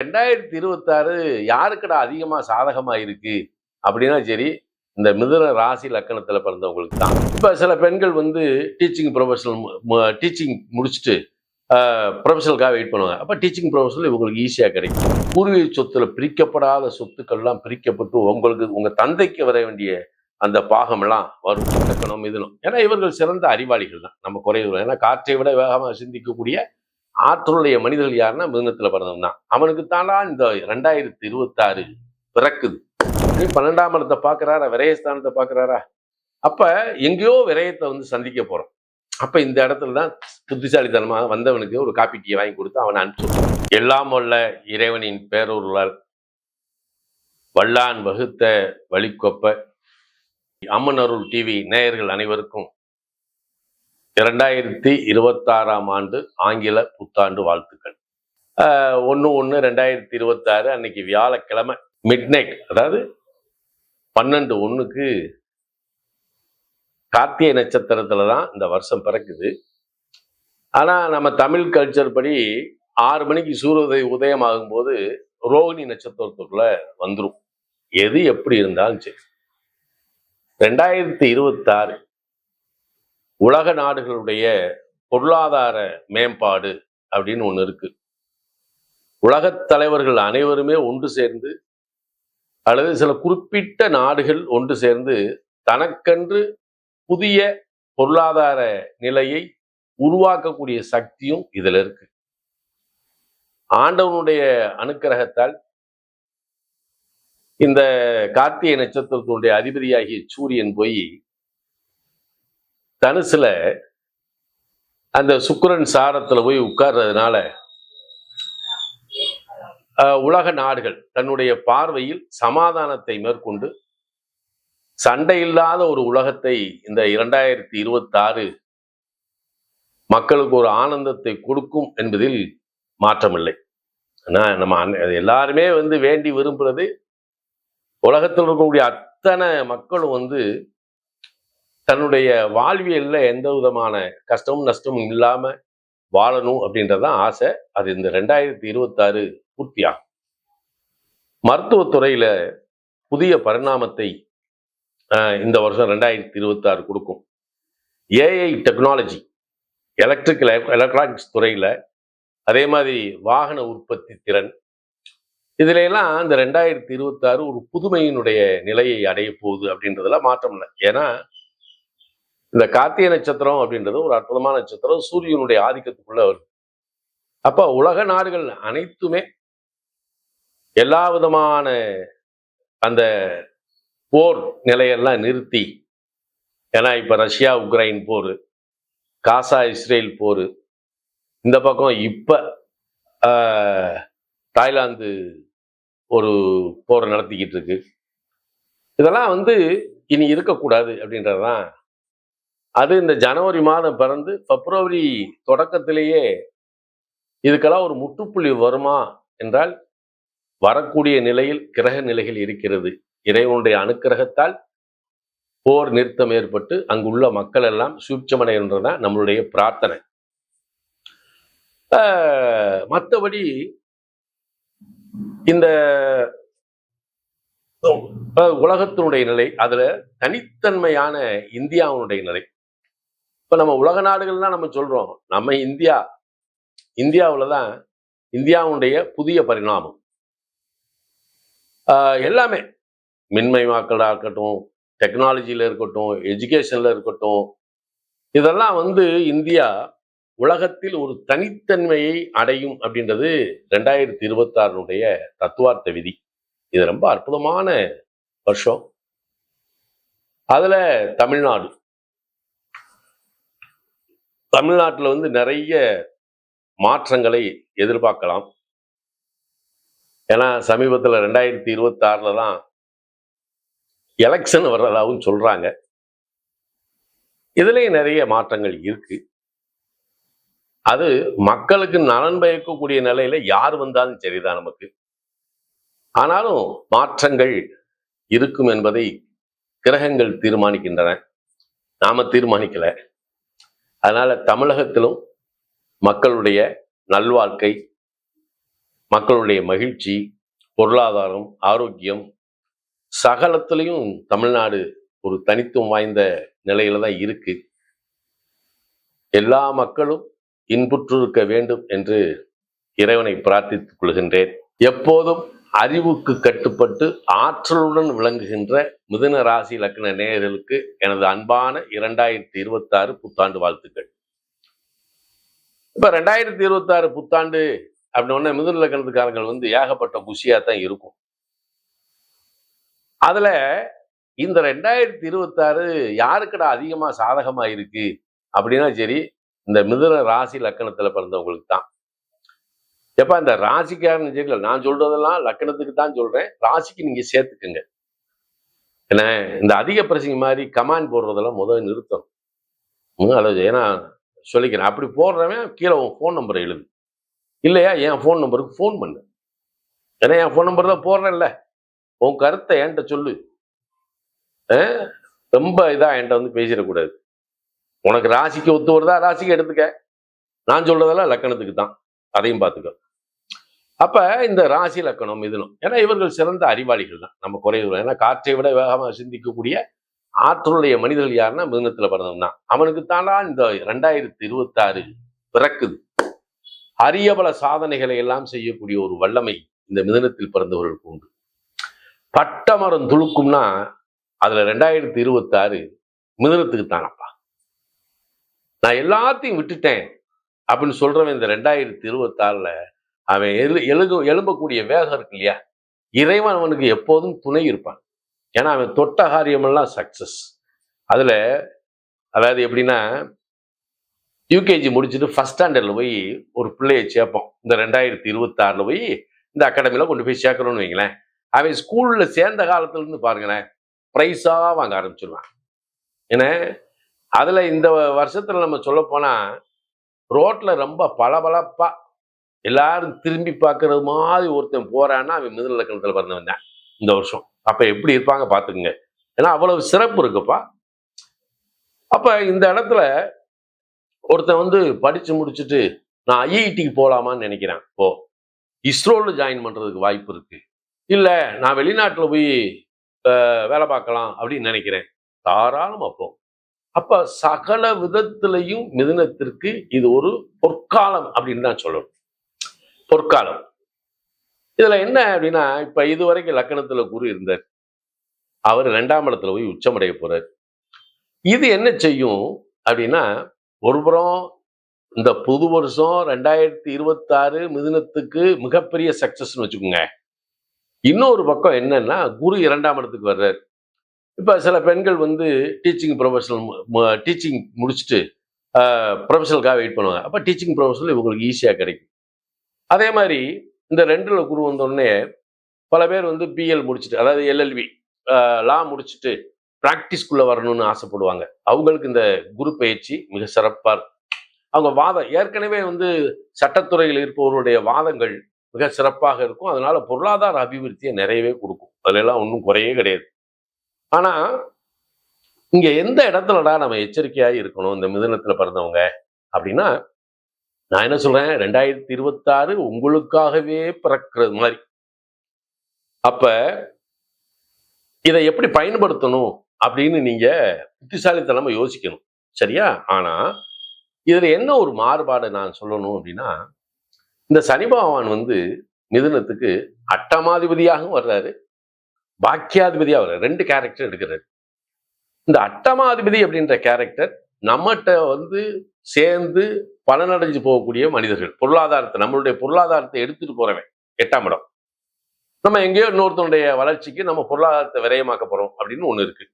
ரெண்டாயிரத்தி இருபத்தாறு யாருக்கடா அதிகமாக சாதகமாக இருக்குது அப்படின்னா சரி இந்த மிதுன ராசி லக்கணத்தில் பிறந்தவங்களுக்கு தான். இப்போ சில பெண்கள் வந்து டீச்சிங் ப்ரொஃபஷனல் டீச்சிங் முடிச்சுட்டு ப்ரொஃபஷனலுக்காக வெயிட் பண்ணுவாங்க. அப்போ டீச்சிங் ப்ரொஃபஷனல் இவங்களுக்கு ஈஸியாக கிடைக்கும். பூர்வீக சொத்துல பிரிக்கப்படாத சொத்துக்கள்லாம் பிரிக்கப்பட்டு உங்களுக்கு உங்கள் தந்தைக்கு வர வேண்டிய அந்த பாகமெல்லாம் வரும். லக்கணம் மிதுனம் ஏன்னா இவர்கள் சிறந்த அறிவாளிகள் தான். நம்ம குறைவு ஏன்னா காற்றை விட வேகமாக சிந்திக்கக்கூடிய ஆற்றலுடைய மனிதர்கள் யாருன்னா மிதுனத்துல பிறந்தவன் தான் அவனுக்கு தானா இந்த ரெண்டாயிரத்தி இருபத்தாறு பிறக்குது பன்னெண்டாம் இடத்தை பார்க்கறாரா விரயஸ்தானத்தை பார்க்குறாரா? அப்ப எங்கேயோ விரயத்தை வந்து சந்திக்க போறோம் அப்ப இந்த இடத்துல தான் புத்திசாலித்தனமாக வந்தவனுக்கு ஒரு காப்பி டீ வாங்கி கொடுத்து அவனை அனுப்பிச்சு எல்லாம் உள்ள இறைவனின் பேரூர்களால் வல்லான் வகுத்த வழிக்கொப்ப. அம்மன் அருள் டிவி நேயர்கள் அனைவருக்கும் இரண்டாயிரத்தி இருபத்தாறாம் ஆண்டு ஆங்கில புத்தாண்டு வாழ்த்துக்கள். ஒன்று ஒன்று ரெண்டாயிரத்தி இருபத்தாறு அன்னைக்கு வியாழக்கிழமை மிட் நைட் அதாவது பன்னெண்டு ஒன்றுக்கு கார்த்திகை நட்சத்திரத்துல தான் இந்த வருஷம் பிறக்குது. ஆனால் நம்ம தமிழ் கல்ச்சர் படி ஆறு மணிக்கு சூரிய உதயம் ஆகும்போது ரோகிணி நட்சத்திரத்துக்குள்ள வந்துடும் எது எப்படி இருந்தாலும் சரி. ரெண்டாயிரத்தி இருபத்தாறு உலக நாடுகளுடைய பொருளாதார மேம்பாடு அப்படின்னு ஒன்று இருக்கு. உலகத் தலைவர்கள் அனைவருமே ஒன்று சேர்ந்து அல்லது சில குறிப்பிட்ட நாடுகள் ஒன்று சேர்ந்து தனக்கென்று புதிய பொருளாதார நிலையை உருவாக்கக்கூடிய சக்தியும் இதுல இருக்கு. ஆண்டவனுடைய அனுக்கிரகத்தால் இந்த கார்த்திகை நட்சத்திரத்தினுடைய அதிபதியாகிய சூரியன் போய் தனுசுல அந்த சுக்கரன் சாரத்துல போய் உட்கார்றதுனால அஹ், உலக நாடுகள் தன்னுடைய பார்வையில் சமாதானத்தை மேற்கொண்டு சண்டை இல்லாத ஒரு உலகத்தை இந்த இரண்டாயிரத்தி இருபத்தாறு மக்களுக்கு ஒரு ஆனந்தத்தை கொடுக்கும் என்பதில் மாற்றமில்லை. ஆனா நம்ம அன்ன- எல்லாருமே வந்து வேண்டி விரும்புறது உலகத்தில் இருக்கக்கூடிய அத்தனை மக்களும் வந்து தன்னுடைய வாழ்வியலில் எந்த விதமான கஷ்டமும் நஷ்டமும் இல்லாம வாழணும் அப்படின்றதான் ஆசை. அது இந்த ரெண்டாயிரத்தி இருபத்தாறு பூர்த்தியாகும். மருத்துவத்துறையில புதிய பரிணாமத்தை ஆஹ், இந்த வருஷம் ரெண்டாயிரத்தி இருபத்தாறு கொடுக்கும். ஏஐ டெக்னாலஜி எலக்ட்ரிக்கல் எலக்ட்ரானிக்ஸ் துறையில அதே மாதிரி வாகன உற்பத்தி திறன். இதுல எல்லாம் இந்த ரெண்டாயிரத்தி இருபத்தாறு ஒரு புதுமையினுடைய நிலையை அடைய போகுது அப்படின்றதுல மாற்றம் இல்லை. ஏன்னா இந்த கார்த்திகை நட்சத்திரம் அப்படின்றது ஒரு அற்புதமான நட்சத்திரம். சூரியனுடைய ஆதிக்கத்துக்குள்ள வருது அப்போ உலக நாடுகள் அனைத்துமே எல்லா விதமான அந்த போர் நிலையெல்லாம் நிறுத்தி ஏன்னா இப்போ ரஷ்யா உக்ரைன் போர் காசா இஸ்ரேல் போர் இந்த பக்கம் இப்போ தாய்லாந்து ஒரு போரை நடத்திக்கிட்டு இருக்கு. இதெல்லாம் வந்து இனி இருக்கக்கூடாது அப்படின்றதுதான் அது இந்த ஜனவரி மாதம் பிறந்து பிப்ரவரி தொடக்கத்திலேயே இதுக்கெல்லாம் ஒரு முற்றுப்புள்ளி வருமா என்றால் வரக்கூடிய நிலையில் கிரக நிலைகள் இருக்கிறது. இறைவனுடைய அனுக்கிரகத்தால் போர் நிறுத்தம் ஏற்பட்டு அங்குள்ள மக்கள் எல்லாம் சூட்சமடைகின்றன நம்மளுடைய பிரார்த்தனை. மற்றபடி இந்த உலகத்தினுடைய நிலை அதுல தனித்தன்மையான இந்தியாவுடைய நிலை. இப்ப நம்ம உலக நாடுகள்லாம் நம்ம சொல்றோம். நம்ம இந்தியா இந்தியாவில் தான் இந்தியாவுடைய புதிய பரிணாமம். ஆஹ், எல்லாமே. மின்மயமாக்கலாக இருக்கட்டும் டெக்னாலஜியில் இருக்கட்டும் எஜுகேஷனில் இருக்கட்டும் இதெல்லாம் வந்து இந்தியா உலகத்தில் ஒரு தனித்தன்மையை அடையும் அப்படின்றது ரெண்டாயிரத்தி இருபத்தாறுனுடைய தத்துவார்த்த விதி. இது ரொம்ப அற்புதமான வருஷம். அதுல தமிழ்நாடு. தமிழ்நாட்டில் வந்து நிறைய மாற்றங்களை எதிர்பார்க்கலாம். ஏன்னா சமீபத்தில் ரெண்டாயிரத்தி இருபத்தாறில் தான் எலெக்ஷன் வர்றதாகவும் சொல்றாங்க. இதுலயும் நிறைய மாற்றங்கள் இருக்கு. அது மக்களுக்கு நலன் பயக்கக்கூடிய நிலையில யார் வந்தாலும் சரிதான் நமக்கு. ஆனாலும் மாற்றங்கள் இருக்கும் என்பதை கிரகங்கள் தீர்மானிக்கின்றன. நாம தீர்மானிக்கல. அதனால தமிழகத்திலும் மக்களுடைய நல்வாழ்க்கை மக்களுடைய மகிழ்ச்சி பொருளாதாரம் ஆரோக்கியம் சகலத்திலையும் தமிழ்நாடு ஒரு தனித்துவம் வாய்ந்த நிலையில தான் இருக்கு. எல்லா மக்களும் இன்புற்றிருக்க வேண்டும் என்று இறைவனை பிரார்த்தித்துக் கொள்கின்றேன். எப்போதும் அறிவுக்கு கட்டுப்பட்டு ஆற்றலுடன் விளங்குகின்ற மிதுன ராசி லக்ன நேயர்களுக்கு எனது அன்பான இரண்டாயிரத்தி இருபத்தாறு புத்தாண்டு வாழ்த்துக்கள். இப்ப ரெண்டாயிரத்தி இருபத்தாறு புத்தாண்டு அப்படின்னா மிதுன லக்கணத்துக்காரங்கள் வந்து ஏகப்பட்ட குஷியாக தான் இருக்கும். அதுல இந்த ரெண்டாயிரத்தி இருபத்தாறு யாருக்கடா அதிகமா சாதகமாக இருக்குது அப்படின்னா சரி இந்த மிதுன ராசி லக்கணத்தில் பிறந்தவங்களுக்கு தான். எப்ப இந்த ராசிக்காரன் சரி நான் சொல்றதெல்லாம் லக்கணத்துக்கு தான் சொல்றேன். ராசிக்கு நீங்க சேர்த்துக்குங்க. ஏன்னா இந்த அதிக பிரசிங்க மாதிரி கமாண்ட் போடுறதெல்லாம் முதல் நிறுத்தணும். அதாவது ஏன்னா சொல்லிக்கிறேன். அப்படி போடுறவன் கீழே உன் ஃபோன் நம்பரை எழுது. இல்லையா என் ஃபோன் நம்பருக்கு ஃபோன் பண்ணு. ஏன்னா என் ஃபோன் நம்பர் தான் போடுறேன்ல. உன் கருத்தை என்கிட்ட சொல்லு. ரொம்ப இதாக என்கிட்ட வந்து பேசிடக்கூடாது. உனக்கு ராசிக்கு ஒத்து வருதா? ராசிக்கு எடுத்துக்க. நான் சொல்றதெல்லாம் லக்கணத்துக்கு தான். அதையும் பார்த்துக்கோ. அப்ப இந்த ராசி லக்கணம் மிதுனம். ஏன்னா இவர்கள் சிறந்த அறிவாளிகள் தான். நம்ம குறைவு ஏன்னா காற்றை விட வேகமாக சிந்திக்கக்கூடிய ஆற்றலுடைய மனிதர்கள் யாருன்னா மிதுனத்துல பிறந்தவன் தான். அவனுக்கு தானா இந்த ரெண்டாயிரத்தி இருபத்தாறு பிறக்குது. அரிய பல சாதனைகளை எல்லாம் செய்யக்கூடிய ஒரு வல்லமை இந்த மிதனத்தில் பிறந்தவர்களுக்கு உண்டு. பட்டமரம் துளுக்கும்னா அதுல ரெண்டாயிரத்தி இருபத்தாறு மிதனத்துக்கு தானப்பா. நான் எல்லாத்தையும் விட்டுட்டேன் அப்படின்னு சொல்றவன் இந்த ரெண்டாயிரத்தி இருபத்தாறுல அவன் எழு எழுக எழும்பக்கூடிய வேகம் இருக்கு இல்லையா? இறைவன் அவனுக்கு எப்போதும் துணை இருப்பான். ஏன்னா அவன் தொட்ட காரியமெல்லாம் சக்சஸ் அதுல அதாவது எப்படின்னா யூகேஜி முடிச்சுட்டு ஃபஸ்ட் ஸ்டாண்டர்ட்ல போய் ஒரு பிள்ளையை சேர்ப்போம். இந்த ரெண்டாயிரத்தி இருபத்தாறுல போய் இந்த அகாடமியில கொண்டு போய் சேர்க்கணும்னு வைங்களேன். அவன் ஸ்கூல்ல சேர்ந்த காலத்துல இருந்து பாருங்களேன் ப்ரைஸா வாங்க ஆரம்பிச்சிருவான். ஏன்னா அதுல இந்த வருஷத்துல நம்ம சொல்ல போனா ரோட்ல ரொம்ப பளபளப்பா எல்லாரும் திரும்பி பார்க்கறது மாதிரி ஒருத்தன் போறான்னா அவன் மிதல் இலக்கணத்துல பிறந்தவன் தான் இந்த வருஷம். அப்ப எப்படி இருப்பாங்க பார்த்துக்குங்க. ஏன்னா அவ்வளவு சிறப்பு இருக்குப்பா. அப்ப இந்த இடத்துல ஒருத்தன் வந்து படிச்சு முடிச்சுட்டு நான் ஐஐடிக்கு போகலாமான்னு நினைக்கிறேன். இப்போ இஸ்ரோல ஜாயின் பண்றதுக்கு வாய்ப்பு இருக்கு. இல்ல நான் வெளிநாட்டுல போய் அஹ், வேலை பார்க்கலாம் அப்படின்னு நினைக்கிறேன். தாராளம் போ. அப்ப சகல விதத்திலையும் மிதனத்திற்கு இது ஒரு பொற்காலம் அப்படின்னு தான் சொல்லணும். பொற்காலம். இதுல என்ன அப்படின்னா இப்ப இதுவரைக்கும் லக்கணத்துல குரு இருந்தார். அவர் ரெண்டாம் இடத்துல போய் உச்சமடைய போறார். இது என்ன செய்யும் அப்படின்னா ஒரு புறம் இந்த புது வருஷம் ரெண்டாயிரத்தி இருபத்தாறு மிதுனத்துக்கு மிகப்பெரிய சக்சஸ்னு வச்சுக்கோங்க. இன்னொரு பக்கம் என்னன்னா குரு இரண்டாம் இடத்துக்கு வர்றார். இப்போ சில பெண்கள் வந்து டீச்சிங் ப்ரொஃபஷனல் டீச்சிங் முடிச்சுட்டு ப்ரொஃபஷனலுக்காக வெயிட் பண்ணுவாங்க. அப்போ டீச்சிங் ப்ரொஃபஷனல் இவங்களுக்கு ஈஸியாக கிடைக்கும். அதே மாதிரி இந்த ரெண்டுல குரு வந்தோடனே பல பேர் வந்து பிஎல் முடிச்சுட்டு அதாவது எல்எல்வி லா முடிச்சுட்டு ப்ராக்டிஸ்க்குள்ளே வரணும்னு ஆசைப்படுவாங்க. அவங்களுக்கு இந்த குரு பயிற்சி மிக சிறப்பாக இருக்கும். அவங்க வாதம் ஏற்கனவே வந்து சட்டத்துறையில் இருப்பவருடைய வாதங்கள் மிக சிறப்பாக இருக்கும். அதனால பொருளாதார அபிவிருத்தியை நிறையவே கொடுக்கும். அதிலெல்லாம் ஒன்றும் குறையே கிடையாது. ஆனால் இங்கே எந்த இடத்துலடா நம்ம எச்சரிக்கையாக இருக்கணும்? இந்த மிதனத்தில் பிறந்தவங்க அப்படின்னா நான் என்ன சொல்றேன்? ரெண்டாயிரத்தி இருபத்தாறு உங்களுக்காகவே பிறக்கிறது மாதிரி. அப்ப இதை எப்படி பயன்படுத்தணும் அப்படின்னு நீங்க புத்திசாலித்தனமா யோசிக்கணும். சரியா? ஆனா இதுல என்ன ஒரு மாறுபாடு நான் சொல்லணும் அப்படின்னா இந்த சனி பகவான் வந்து மிதுனத்துக்கு அட்டமாதிபதியாகவும் வர்றாரு. பாக்கியாதிபதியா வர்றாரு. ரெண்டு கேரக்டர் எடுக்கிறாரு. இந்த அட்டமாதிபதி அப்படின்ற கேரக்டர் நம்மகிட்ட வந்து சேர்ந்து பலனடைஞ்சு போகக்கூடிய மனிதர்கள். பொருளாதாரத்தை நம்மளுடைய பொருளாதாரத்தை எடுத்துட்டு போறவன் எட்டாம் இடம். நம்ம எங்கேயோ இன்னொருத்தனுடைய வளர்ச்சிக்கு நம்ம பொருளாதாரத்தை விரயமாக்க போறோம் அப்படின்னு ஒண்ணு இருக்கு.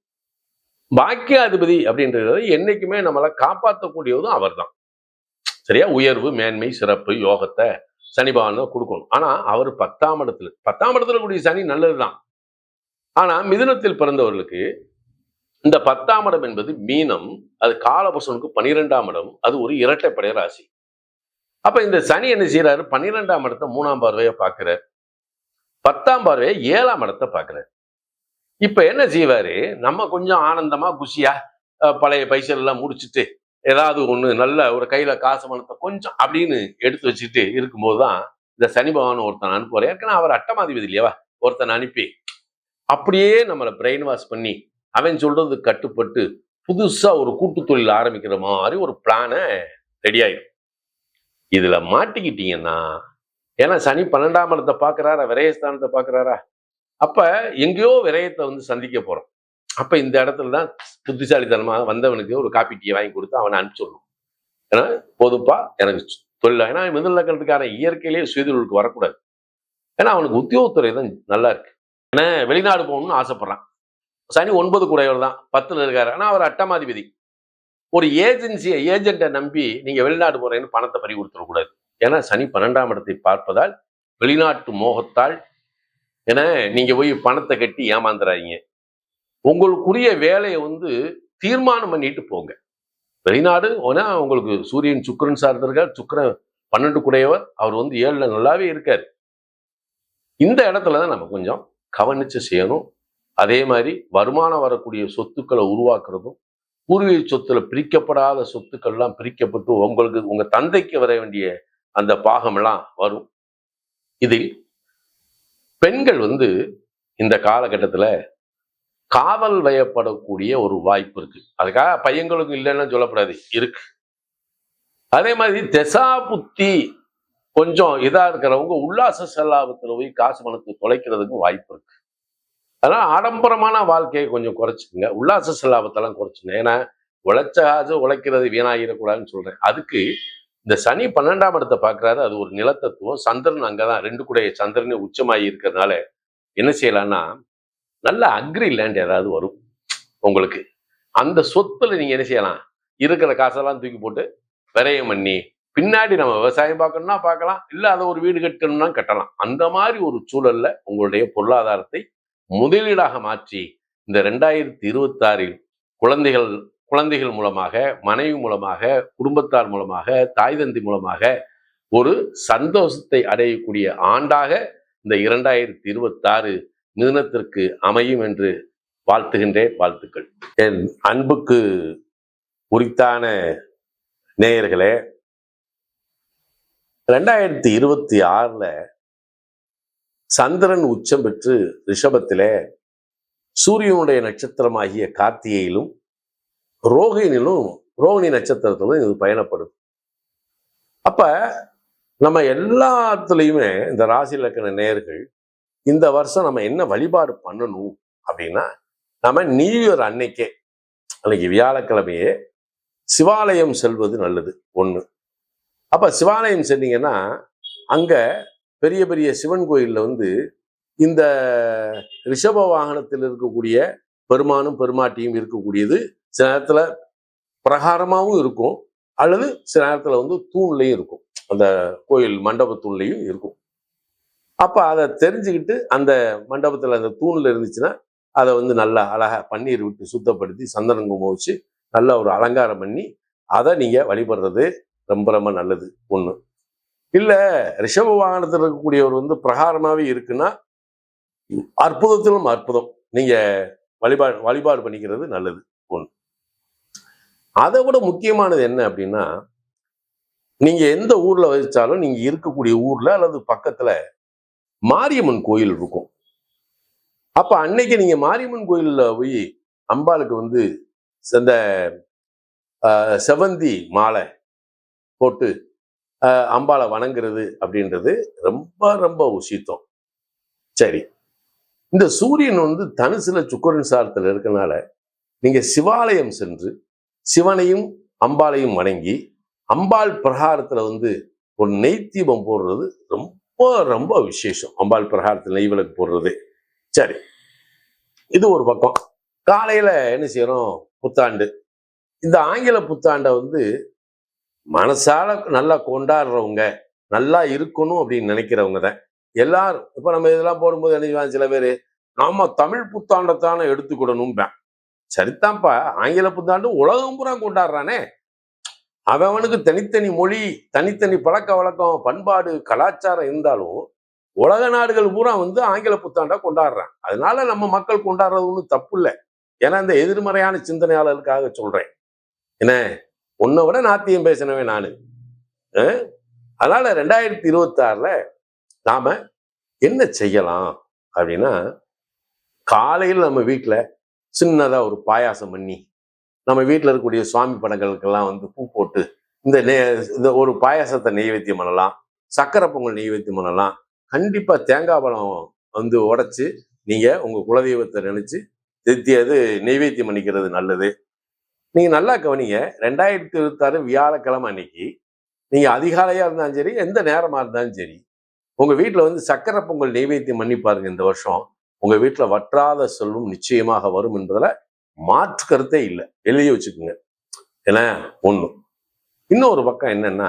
பாக்கியாதிபதி அப்படின்றது என்னைக்குமே நம்மளை காப்பாற்றக்கூடியதும் அவர்தான். சரியா? உயர்வு மேன்மை சிறப்பு யோகத்தை சனி பகவான் கொடுக்கணும். ஆனா அவர் பத்தாம் இடத்துல பத்தாம் இடத்துல கூடிய சனி நல்லதுதான். ஆனா மிதுனத்தில் பிறந்தவர்களுக்கு இந்த பத்தாம் இடம் என்பது மீனம் அது காலபுருஷனுக்கு பனிரெண்டாம் இடம் அது ஒரு இரட்டைப்படை ராசி. அப்ப இந்த சனி என்ன செய்யறாரு பன்னிரெண்டாம் இடத்த மூணாம் பார்வையை பார்க்கிறார். பத்தாம் பார்வையை ஏழாம் இடத்த பார்க்கிறார். இப்ப என்ன செய்வாரு? நம்ம கொஞ்சம் ஆனந்தமா குஷியா அஹ், பழைய பைசல் எல்லாம் முடிச்சுட்டு ஏதாவது ஒண்ணு நல்ல ஒரு கையில காசு மனத்தை கொஞ்சம் அப்படின்னு எடுத்து வச்சுட்டு இருக்கும்போது தான் இந்த சனி பகவான் ஒருத்தன் அனுப்புவார். ஏற்கனவே அவர் அட்டமாதிபதி இல்லையாவா ஒருத்தன் அனுப்பி அப்படியே நம்மளை பிரெயின் வாஷ் பண்ணி அவன் சொல்றது கட்டுப்பட்டு புதுசா ஒரு கூட்டு தொழில் ஆரம்பிக்கிற மாதிரி ஒரு பிளானை ரெடி ஆயிடும். இதுல மாட்டிக்கிட்டீங்கன்னா ஏன்னா சனி பன்னெண்டாம் இடத்தை பாக்குறாரா விரயஸ்தானத்தை பாக்குறாரா அப்ப எங்கேயோ விரயத்தை வந்து சந்திக்க போறோம் அப்ப இந்த இடத்துல தான் புத்திசாலித்தனமாக வந்தவனுக்கு ஒரு காப்பி டீயை வாங்கி கொடுத்து அவனை அனுப்பிச்சிடணும். ஏன்னா போதுப்பா எனக்கு தொழில் ஏன்னா மிதல் லக்கணத்துக்காரன் இயற்கையிலேயே சுயதொழிலுக்கு வரக்கூடாது. ஏன்னா அவனுக்கு உத்தியோகத்துறை தான் நல்லா இருக்கு. ஏன்னா வெளிநாடு போகணும்னு ஆசைப்படுறான். சனி ஒன்பது கூடையவர் தான் பத்துல இருக்காரு. ஆனா அவர் அட்டமாதிபதி. ஒரு ஏஜென்சியை ஏஜென்ட்டை நம்பி நீங்க வெளிநாடு போறேன்னு பணத்தை பறி கொடுத்துடக்கூடாது ஏன்னா சனி பன்னெண்டாம் இடத்தை பார்ப்பதால் வெளிநாட்டு மோகத்தால் ஏன்னா நீங்க போய் பணத்தை கட்டி ஏமாந்துறாதீங்க. உங்களுக்குரிய வேலையை வந்து தீர்மானம் பண்ணிட்டு போங்க. வெளிநாடு ஓனா உங்களுக்கு சூரியன் சுக்கிரன் சார்ந்திருக்கார் சுக்கரன் பன்னெண்டு குடையவர். அவர் வந்து ஏழுல நல்லாவே இருக்காரு. இந்த இடத்துல தான் நம்ம கொஞ்சம் கவனிச்சு செய்யணும். அதே மாதிரி வருமானம் வரக்கூடிய சொத்துக்களை உருவாக்குறதும் பூர்வீக சொத்துல பிரிக்கப்படாத சொத்துக்கள்லாம் பிரிக்கப்பட்டு உங்களுக்கு உங்க தந்தைக்கு வர வேண்டிய அந்த பாகமெல்லாம் வரும். இதில் பெண்கள் வந்து இந்த காலகட்டத்துல காவல் வயப்படக்கூடிய ஒரு வாய்ப்பு இருக்கு. அதுக்காக பையங்களுக்கு இல்லைன்னு சொல்லக்கூடாது இருக்கு. அதே மாதிரி தசா புத்தி கொஞ்சம் இதா இருக்கிறவங்க உல்லாச செல்லாபத்துல போய் காசு பணத்தை தொலைக்கிறதுக்கும் வாய்ப்பு இருக்கு. அதனால ஆடம்பரமான வாழ்க்கையை கொஞ்சம் குறைச்சிக்கங்க. உல்லாச செல்லாபத்தெல்லாம் குறைச்சுங்க ஏன்னா உழைச்ச உழைக்கிறது வீணாகிடக்கூடாதுன்னு சொல்றேன். அதுக்கு இந்த சனி பன்னெண்டாம் இடத்தை பார்க்குறாரு. அது ஒரு நிலத்தத்துவம். சந்திரன் அங்கதான். ரெண்டு கூட சந்திரனே உச்சமாகி இருக்கிறதுனால என்ன செய்யலாம்னா நல்ல அக்ரி லேண்ட் ஏதாவது வரும் உங்களுக்கு. அந்த சொத்துல நீங்க என்ன செய்யலாம்? இருக்கிற காசெல்லாம் தூக்கி போட்டு விரயம் பண்ணி பின்னாடி நம்ம விவசாயம் பார்க்கணும்னா பார்க்கலாம். இல்லை அதை ஒரு வீடு கட்டணும்னா கட்டலாம். அந்த மாதிரி ஒரு சூழல்ல உங்களுடைய பொருளாதாரத்தை முதலீடாக மாற்றி இந்த ரெண்டாயிரத்தி இருபத்தி ஆறில் குழந்தைகள் குழந்தைகள் மூலமாக மனைவி மூலமாக குடும்பத்தார் மூலமாக தாய் தந்தி மூலமாக ஒரு சந்தோஷத்தை அடையக்கூடிய ஆண்டாக இந்த இரண்டாயிரத்தி இருபத்தாறு மிதனத்திற்கு அமையும் என்று வாழ்த்துகின்றேன் வாழ்த்துக்கள். என் அன்புக்கு உரித்தான நேயர்களே ரெண்டாயிரத்தி இருபத்தி ஆறுல சந்திரன் உச்சம் பெற்று ரிஷபத்திலே சூரியனுடைய நட்சத்திரமாகிய கார்த்திகையிலும் ரோகிணிலும் ரோகிணி நட்சத்திரத்திலும் இது பயணப்படும். அப்ப நம்ம எல்லாத்துலேயுமே இந்த ராசி இலக்கண நேர்கள் இந்த வருஷம் நம்ம என்ன வழிபாடு பண்ணணும் அப்படின்னா நம்ம நியூ இயர் அன்னைக்கே அன்னைக்கு வியாழக்கிழமையே சிவாலயம் செல்வது நல்லது ஒண்ணு. அப்ப சிவாலயம் சென்னீங்கன்னா அங்க பெரிய பெரிய சிவன் கோயிலில் வந்து இந்த ரிஷப வாகனத்தில் இருக்கக்கூடிய பெருமானும் பெருமாட்டியும் இருக்கக்கூடியது சில நேரத்தில் பிரகாரமாகவும் இருக்கும் அல்லது சில நேரத்தில் வந்து தூண்லையும் இருக்கும். அந்த கோயில் மண்டப தூண்லையும் இருக்கும். அப்போ அதை தெரிஞ்சுக்கிட்டு அந்த மண்டபத்தில் அந்த தூண்ல இருந்துச்சுன்னா அதை வந்து நல்லா அழகாக பன்னீர் விட்டு சுத்தப்படுத்தி சந்தனம் குங்குமம் வச்சு நல்லா ஒரு அலங்காரம் பண்ணி அதை நீங்கள் வழிபடுறது ரொம்ப ரொம்ப நல்லது ஒண்ணு. இல்லை ரிஷப வாகனத்தில் இருக்கக்கூடியவர் வந்து பிரகாரமாகவே இருக்குன்னா அற்புதத்திலும் அற்புதம். நீங்கள் வழிபாடு வழிபாடு பண்ணிக்கிறது நல்லது. ஒன்று அதை விட முக்கியமானது என்ன அப்படின்னா நீங்கள் எந்த ஊரில் வச்சாலும் நீங்கள் இருக்கக்கூடிய ஊரில் அல்லது பக்கத்தில் மாரியம்மன் கோயில் இருக்கும். அப்போ அன்னைக்கு நீங்கள் மாரியம்மன் கோயிலில் போய் அம்பாளுக்கு வந்து இந்த செவந்தி மாலை போட்டு அம்பாவை அம்பாளை வணங்குறது அப்படின்றது ரொம்ப ரொம்ப உசித்தம். சரி. இந்த சூரியன் வந்து தனுசுல சுக்கரன் சாரத்தில் இருக்கனால நீங்க சிவாலயம் சென்று சிவனையும் அம்பாளையும் வணங்கி அம்பாள் பிரகாரத்துல வந்து ஒரு நெய் தீபம் போடுறது ரொம்ப ரொம்ப விசேஷம். அம்பாள் பிரகாரத்தில் நெய் விளக்கு போடுறது. சரி. இது ஒரு பக்கம். காலையில என்ன செய்யறோம்? புத்தாண்டு. இந்த ஆங்கில புத்தாண்டை வந்து மனசால நல்லா கொண்டாடுறவங்க நல்லா இருக்கணும் அப்படின்னு நினைக்கிறவங்க தான். எல்லாரும் இப்ப நம்ம இதெல்லாம் போடும்போது என்ன சில பேர்? நாம தமிழ் புத்தாண்டத்தான எடுத்துக்கிடணும்பேன் சரிதான்ப்பா ஆங்கில புத்தாண்டு உலகம் பூரா கொண்டாடுறானே. அவனுக்கு தனித்தனி மொழி தனித்தனி பழக்க வழக்கம் பண்பாடு கலாச்சாரம் இருந்தாலும் உலக நாடுகள் பூரா வந்து ஆங்கில புத்தாண்டா கொண்டாடுறான். அதனால நம்ம மக்கள் கொண்டாடுறது ஒன்றும் தப்பு இல்லை. ஏன்னா இந்த எதிர்மறையான சிந்தனையாளர்களுக்காக சொல்றேன். என்ன? உன்னை விட நாத்தியம் பேசினவன் நான். அதனால ரெண்டாயிரத்தி இருபத்தி ஆறுல நாம என்ன செய்யலாம் அப்படின்னா காலையில் நம்ம வீட்டில் சின்னதாக ஒரு பாயாசம் பண்ணி நம்ம வீட்டில் இருக்கக்கூடிய சுவாமி படங்களுக்கெல்லாம் வந்து பூ போட்டு இந்த நெ இந்த ஒரு பாயாசத்தை நெய்வேத்தியம் பண்ணலாம் சக்கரை பொங்கல் நெய்வேத்தியம் பண்ணலாம். கண்டிப்பாக தேங்காய் பழம் வந்து உடச்சி நீங்கள் உங்கள் குலதெய்வத்தை நினச்சி தித்தியது நெய்வேத்தியம் பண்ணிக்கிறது நல்லது. நீங்கள் நல்லா கவனிங்க. ரெண்டாயிரத்தி இருபத்தாறு வியாழக்கிழமை அன்னைக்கு நீங்கள் அதிகாலையாக இருந்தாலும் சரி எந்த நேரமாக இருந்தாலும் சரி உங்கள் வீட்டில் வந்து சக்கரை பொங்கல் நெய்வேத்தியம் பண்ணி பாருங்க இந்த வருஷம். உங்கள் வீட்டில் வற்றாத செல்வம் நிச்சயமாக வரும் என்பதில் மாற்று கருத்தே இல்லை. எழுதி வச்சுக்கோங்க. ஏன்னா ஒன்று இன்னொரு பக்கம் என்னன்னா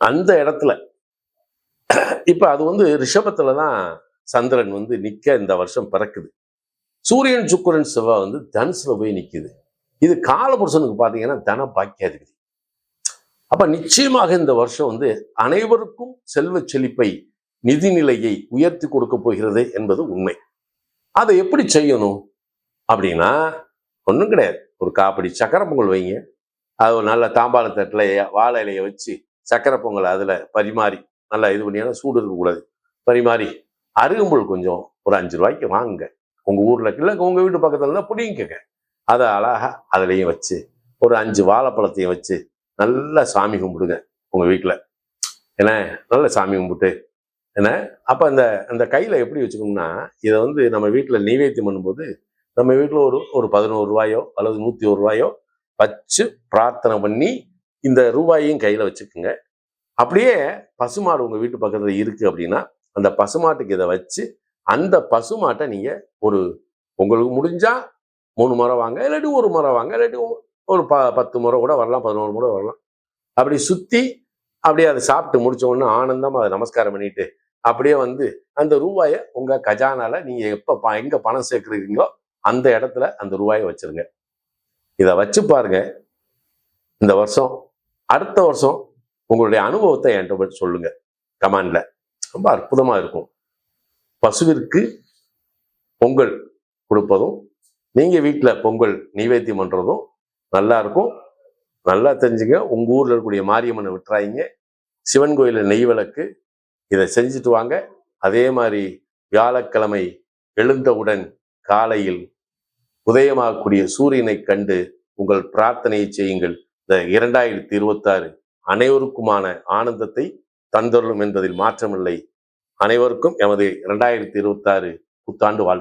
அந்த இடத்துல இப்போ அது வந்து ரிஷபத்தில் தான் சந்திரன் வந்து நிற்க இந்த வருஷம் பிறக்குது. சூரியன் சுக்கரன் செவ்வாய் வந்து தனுசுல போய் நிற்குது இது காலபுருஷனுக்கு பார்த்தீங்கன்னா தன பாக்கியாதிபதி அப்ப நிச்சயமாக இந்த வருஷம் வந்து அனைவருக்கும் செல்வ செழிப்பை நிதிநிலையை உயர்த்தி கொடுக்க போகிறது என்பது உண்மை. அதை எப்படி செய்யணும்? அப்படின்னா ஒன்றும் கிடையாது. ஒரு காப்படி சக்கரை பொங்கல் வைங்க. அது ஒரு நல்ல தாம்பாள தட்டில் வாழை இலையை வச்சு சக்கரை பொங்கல் அதில் பரிமாறி நல்லா இது பண்ணியாலும் சூடு இருக்கக்கூடாது பரிமாறி அருகம்புல் கொஞ்சம் ஒரு அஞ்சு ரூபாய்க்கு வாங்குங்க. உங்கள் ஊரில் இல்லை உங்கள் வீட்டு பக்கத்தில் இருந்தால் பிடிங்கிக்கங்க. அதை அழகா அதுலேயும் வச்சு ஒரு அஞ்சு வாழைப்பழத்தையும் வச்சு நல்லா சாமி கும்பிடுங்க உங்கள் வீட்டில் ஏன்னா நல்ல சாமி கும்பிட்டு என்ன? அப்போ அந்த அந்த கையில் எப்படி வச்சுக்கணும்னா இதை வந்து நம்ம வீட்டில் நைவேத்தியம் பண்ணும்போது நம்ம வீட்டில் ஒரு ஒரு பதினோரு ரூபாயோ அல்லது நூற்றி ஒரு ரூபாயோ வச்சு பிரார்த்தனை பண்ணி இந்த ரூபாயையும் கையில் வச்சுக்கோங்க. அப்படியே பசுமாடு உங்கள் வீட்டு பக்கத்தில் இருக்குது அப்படின்னா அந்த பசுமாட்டுக்கு இதை வச்சு அந்த பசுமாட்டை நீங்கள் ஒரு உங்களுக்கு முடிஞ்சா மூணு முறை வாங்க இல்லாட்டி ஒரு முறை வாங்க இல்லாட்டி ஒரு ப பத்து முறை கூட வரலாம் பதினோரு முறை வரலாம். அப்படி சுற்றி அப்படியே அதை சாப்பிட்டு முடிச்ச உடனே ஆனந்தமா அதை நமஸ்காரம் பண்ணிட்டு அப்படியே வந்து அந்த ரூபாயை உங்க கஜானால நீங்க எப்போ ப- எங்க பணம் சேர்க்குறீங்களோ அந்த இடத்துல அந்த ரூபாயை வச்சிருங்க. இதை வச்சு பாருங்க. இந்த வருஷம் அடுத்த வருஷம் உங்களுடைய அனுபவத்தை என்கிட்ட சொல்லுங்க. கமாண்ட்ல. ரொம்ப அற்புதமா இருக்கும். பசுவிற்கு பொங்கல் கொடுப்பதும் நீங்க வீட்டுல பொங்கல் நைவேத்தியம் பண்றதும் நல்லா இருக்கும். நல்லா தெரிஞ்சுங்க. உங்க ஊர்ல இருக்கக்கூடிய மாரியம்மனை விட்டுறாதீங்க. சிவன் கோயிலில் நெய் விளக்கு இதை செஞ்சுட்டு வாங்க. அதே மாதிரி வியாழக்கிழமை எழுந்தவுடன் காலையில் உதயமாகக்கூடிய சூரியனை கண்டு உங்கள் பிரார்த்தனையை செய்யுங்கள். இந்த இரண்டாயிரத்தி இருபத்தாறு அனைவருக்குமான ஆனந்தத்தை தந்தருளும் என்பதில் மாற்றமில்லை. அனைவருக்கும் எமது இரண்டாயிரத்தி இருபத்தாறு புத்தாண்டு வாழ்த்து.